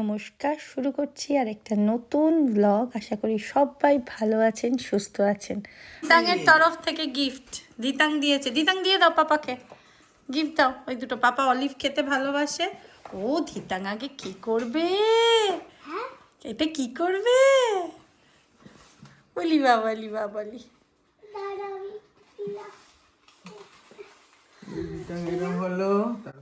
নমস্কার শুরু করছি আর একটা নতুন ব্লগ আশা করি সবাই ভালো আছেন সুস্থ আছেন। দিতাংয়ের তরফ থেকে গিফট দিতাং দিয়েছে। দিতাং দিয়ে দাও পাপাকে। গিফট দাও। ওই দুটো পাপা অলিভ খেতে ভালোবাসে। ও দিতাং আগে কি করবে? এটা কি করবে? বলি বাবালি বাবালি এরকম হলো। তারপরে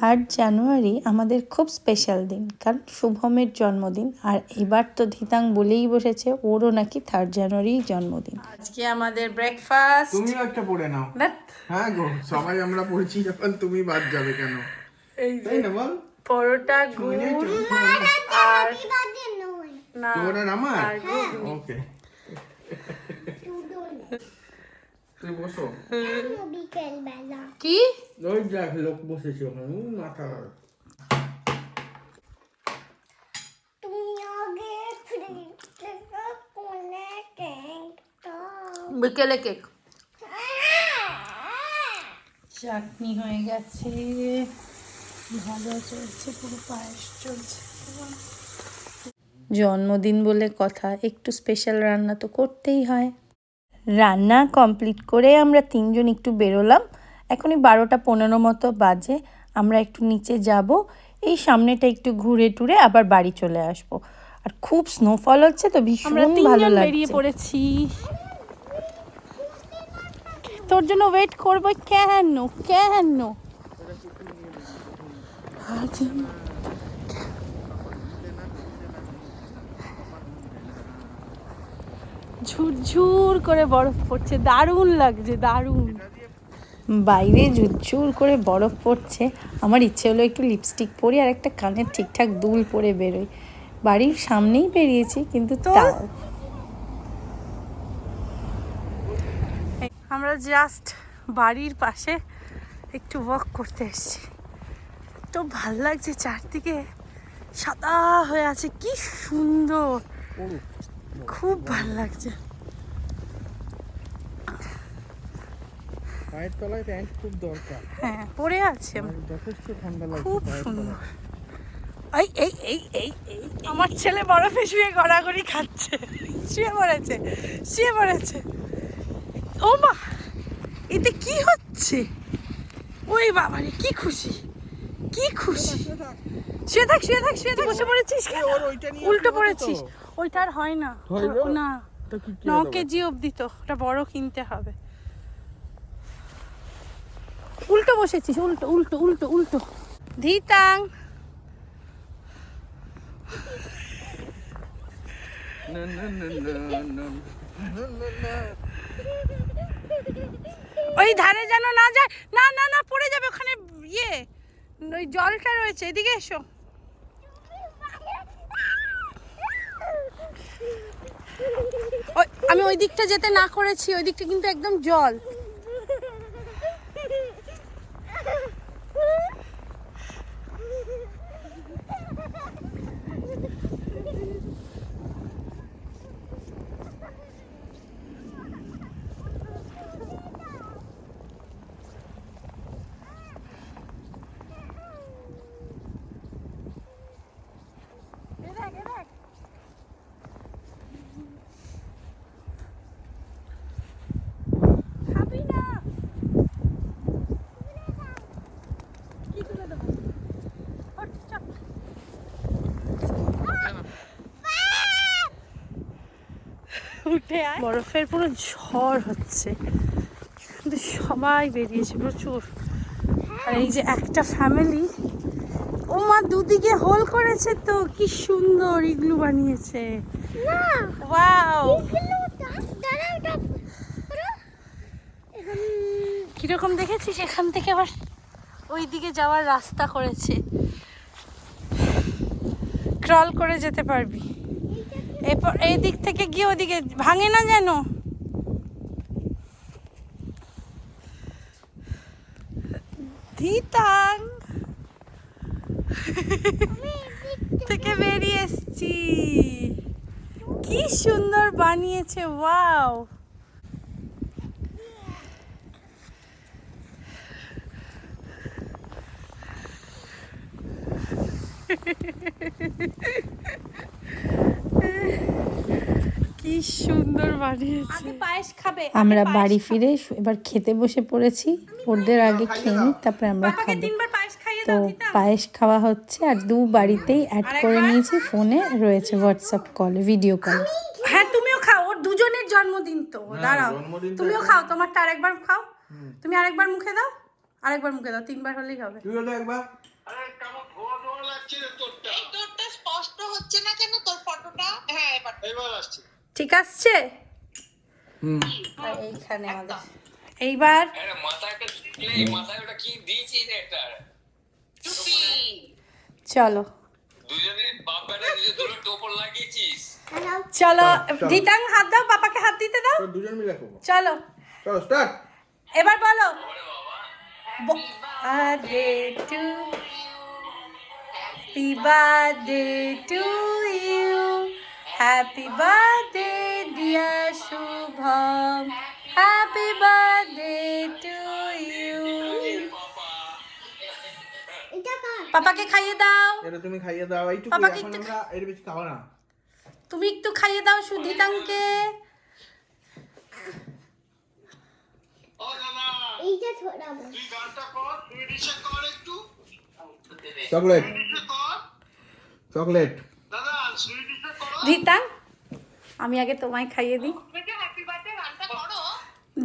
থার্ড জানুয়ারি আমাদের খুব স্পেশাল দিন কারণ শুভমের জন্মদিন। আর এবার তো ধিতাং বলেই বসেছে ওরও নাকি থার্ড জানুয়ারি জন্মদিন। আজকে আমাদের ব্রেকফাস্ট তুমিও একটা পড়ে নাও। হ্যাঁ গো সবাই আমরা পড়ছি যখন তুমি বাদ যাবে কেন? এই তাই না বল? পরোটা গুড় আর না তোমার আমার? ওকে। তুই বসো। বিকেলবেলা কি? ওই দেখ লোক বসেছে ওখানে মাথা তুমি আগে ফ্রিজ থেকে কোলে কেকটা বিকেলে কেক। চাটনি হয়ে গেছে। ভালো চলছে পুরো পায়েস চলছে। জন্মদিন বলে কথা একটু স্পেশাল রান্না তো করতেই হয়। রান্না কমপ্লিট করে আমরা তিনজন একটু বেরোলাম। এখনই বারোটা পনেরো মতো বাজে। আমরা একটু নিচে যাব। এই সামনেটা একটু ঘুরে টুরে আবার বাড়ি চলে আসব। আর খুব স্নোফল হচ্ছে তো ভীষণ ভালো লাগছে। বেরিয়ে পড়েছি। তোর জন্য ওয়েট করব কেন? কেন? ঝুরঝুর করে বরফ পড়ছে দারুণ লাগছে দারুণ। বাইরে ঝুরঝুর করে বরফ পড়ছে আমার ইচ্ছে হলো একটু লিপস্টিক পরি আর একটা কানের ঠিকঠাক দুল পরে বেরোই। বাড়ির সামনেই বেরিয়েছি কিন্তু তাও। আমরা জাস্ট বাড়ির পাশে একটু ওয়াক করতে এসেছি। তো ভালো লাগছে চারদিকে সাদা হয়ে আছে কি সুন্দর। খুব ভালো লাগছে। পায়ের তলায় প্যান্ট খুব দরকার। হ্যাঁ পরে আছে। যথেষ্ট ঠান্ডা লাগছে খুব সুন্দর। এই এই এই এই এই আমার ছেলে বরফে শুয়ে গড়াগড়ি খাচ্ছে। শুয়ে পড়েছে শুয়ে পড়েছে। ও মা এতে কি হচ্ছে? ওই বাবারে কি খুশি কি খুশি। শুয়ে থাক শুয়ে থাক শুয়ে থাক বসে পড়েছিস উল্টো পড়েছিস। ওইটা আর হয় না। হয় না? না। তো কি কি ন কেজি অবধি তো ওটা বড় কিনতে হবে। উল্টো বসেছিস উল্টো উল্টো উল্টো উল্টো। ধিতাং। ওই ধারে যেন না যায় না না না পড়ে যাবে ওখানে ইয়ে ওই জলটা রয়েছে এদিকে এসো। আমি ওই দিকটা যেতে না করেছি ওই দিকটা কিন্তু একদম জল। বরফের পুরো ঝড় হচ্ছে। কিন্তু সবাই বেরিয়েছে প্রচুর। আর এই যে একটা ফ্যামিলি ও মা দুদিকে হোল করেছে তো কি সুন্দর ইগলু বানিয়েছে। কীরকম দেখেছিস? এখান থেকে আবার ওই দিকে যাওয়ার রাস্তা করেছে। ক্রল করে যেতে পারবি। এরপর এই দিক থেকে গিয়ে ওদিকে ভাঙে না যেন? ধিতাং থেকে বেরিয়ে এসছি। কি সুন্দর বানিয়েছে, ওয়াও। কি সুন্দর বানিয়েছে। পায়েস খাবে আমরা বাড়ি ফিরে এবার খেতে বসে পড়েছি ওদের আগে খেয়ে নিই তারপরে আমরা খাব। তো পায়েস খাওয়া হচ্ছে আর দু বাড়িতেই অ্যাড করে নিয়েছি ফোনে রয়েছে হোয়াটসঅ্যাপ কলে ভিডিও কল হ্যাঁ তুমিও খাও ওর দুজনের জন্মদিন তো দাঁড়াও। তুমিও খাও তোমারটা আরেকবার খাও। তুমি আরেকবার মুখে দাও আরেকবার মুখে দাও তিনবার হলেই হবে। তুই হলো একবার। তোরটা স্পষ্ট হচ্ছে না কেন তোর ফটোটা হ্যাঁ এবার এবার আসছে ঠিক আসছে? এইখানে আমাদের। এইবার চলো। চলো দিতাং হাত দাও পাপাকে হাত দিতে দাও। দুজন মিলে চলো। চলো স্টার্ট এবার বলো। Birthday to happy birthday to you. Happy birthday dear Shubham happy birthday to you পাপাকে খাইয়ে দাও। এটা তুমি খাইয়ে দাও এইটুকু এখন একটু এর বেশি খাব না। তুমি একটু খাইয়ে দাও সুধিতাংকে ও দাদা এইটা ছড়াবো তুই গানটা কর তুই রিসে কর একটু। চকলেট। চকলেট। ধিতাং আমি আগে তোমায় খাইয়ে দিই। তুমি কি হ্যাপি বার্থডে গানটা করো।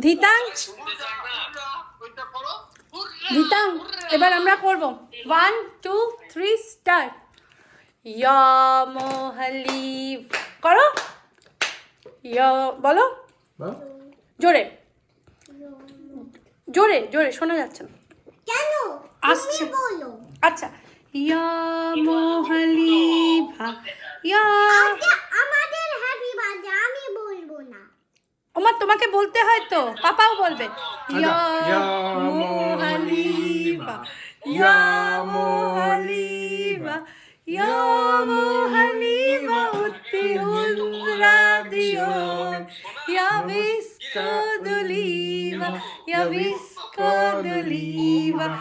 ধিতাং ধিতাং এবার আমরা করব। ওয়ান টু থ্রি স্টার ইয়া মোহলি করো। ইয়া বলো। জোরে। জোরে জোরে শোনা যাচ্ছে না। কেন? আসছে। আচ্ছা ইয়া মোহলি ভা ইয়া আমাদের হ্যাপি বার্থডে আমি বলব না। ওমা তোমাকে বলতে হয় তো? পাপাও বলবে। ইয়া ইয়া মোহালিবা ইয়া মোহালিবা ইয়া মোহালিবা উত্তি হুন্দ্রা দিও। ইয়া ইয়া বিস্কোদুলিবা ইয়া হুন্দ্রা দিও হিপি বলো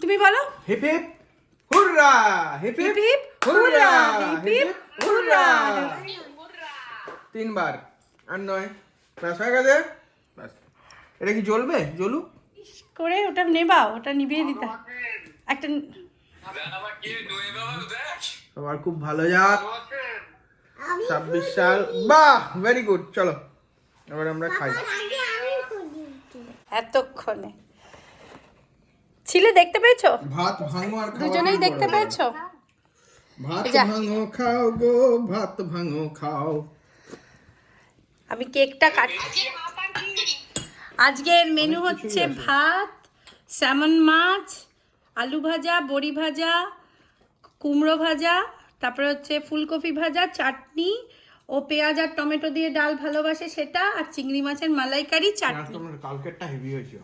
তুমি বলো। Hip hip hurrah hip hip hip hip hurrah hip hip hurrah. তিনবার আর নয়। ব্যাস হয়ে গেছে? ব্যাস। এটা কি জ্বলবে? জ্বলু করে ওটা নেবা ওটা নিভিয়ে দিতে। একটা সবার খুব ভালো যাক। ছাব্বিশ সাল। বাহ ভেরি গুড চলো। এবার আমরা খাই। এতক্ষণে। ছিলে দেখতে পেয়েছ? ভাত ভাঙো আর দুজনেই দেখতে পেয়েছ? ভাত ভাঙো খাও গো ভাত ভাঙো খাও। আমি কেকটা কাটছি আজকের মেনু হচ্ছে ভাত স্যামন মাছ আলু ভাজা বড়ি ভাজা কুমড়ো ভাজা তারপরে হচ্ছে ফুলকপি ভাজা চাটনি ও পেঁয়াজ আর টমেটো দিয়ে ডাল ভালোবাসে সেটা আর চিংড়ি মাছের মালাইকারি চাটনি। তোমার কালকেরটা হেভি হয়েছিল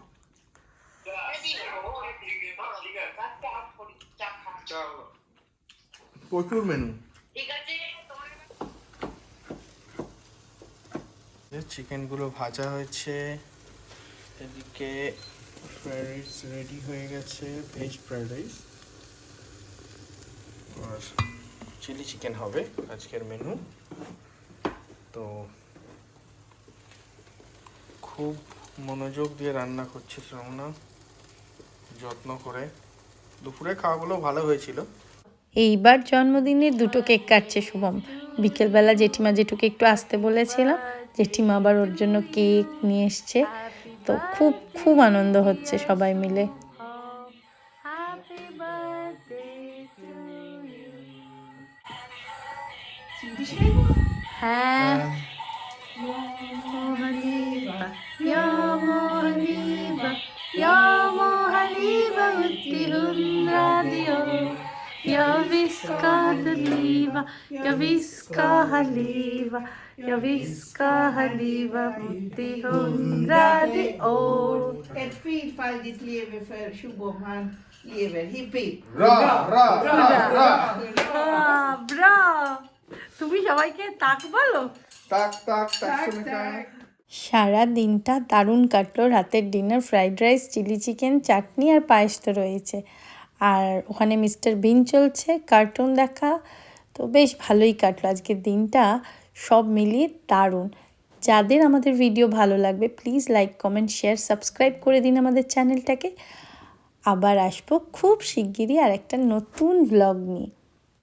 চলো প্রচুর মেনু চিকেনগুলো ভাজা হয়েছে এদিকে ফ্রাইড রাইস রেডি হয়ে গেছে ভেজ ফ্রাইড রাইস আর চিলি চিকেন হবে আজকের মেনু তো খুব মনোযোগ দিয়ে রান্না করছে শ্রমনা যত্ন করে। দুপুরে খাওয়াগুলো ভালো হয়েছিল। এইবার জন্মদিনে দুটো কেক কাটছে শুভম। বিকেলবেলা জেঠিমা জেঠুকে একটু আসতে বলেছিলাম। জেঠিমা আবার ওর জন্য কেক নিয়ে এসছে। তো খুব খুব আনন্দ হচ্ছে সবাই মিলে। här. Eh. Jag må han leva, jag må han leva, jag må han leva ut i hundrade år. Ja, visst ska han leva, ja, visst ska han leva, ja, visst ska han leva ut i hundrade år. Ett fyrfaldigt leve för Tjoboman lever. Hipp hipp! Bra, bra, bra, bra! Bra, bra! bra. তুমি সবাইকে তাক বলো? তাক তাক তাক সুমিতা সারা দিনটা দারুণ কাটলো। রাতের dinner fried rice chilli chicken চাটনি আর পায়েস তো রয়েছে। আর ওখানে মিস্টার বিন চলছে কার্টুন দেখা। তো বেশ ভালোই কাটলো আজকের দিনটা। সব মিলিয়ে দারুণ। যাদের আমাদের ভিডিও ভালো লাগবে please like comment share subscribe করে দিন আমাদের চ্যানেলটাকে আবার আসব খুব শিগগিরই আর একটা নতুন ব্লগ নিয়ে।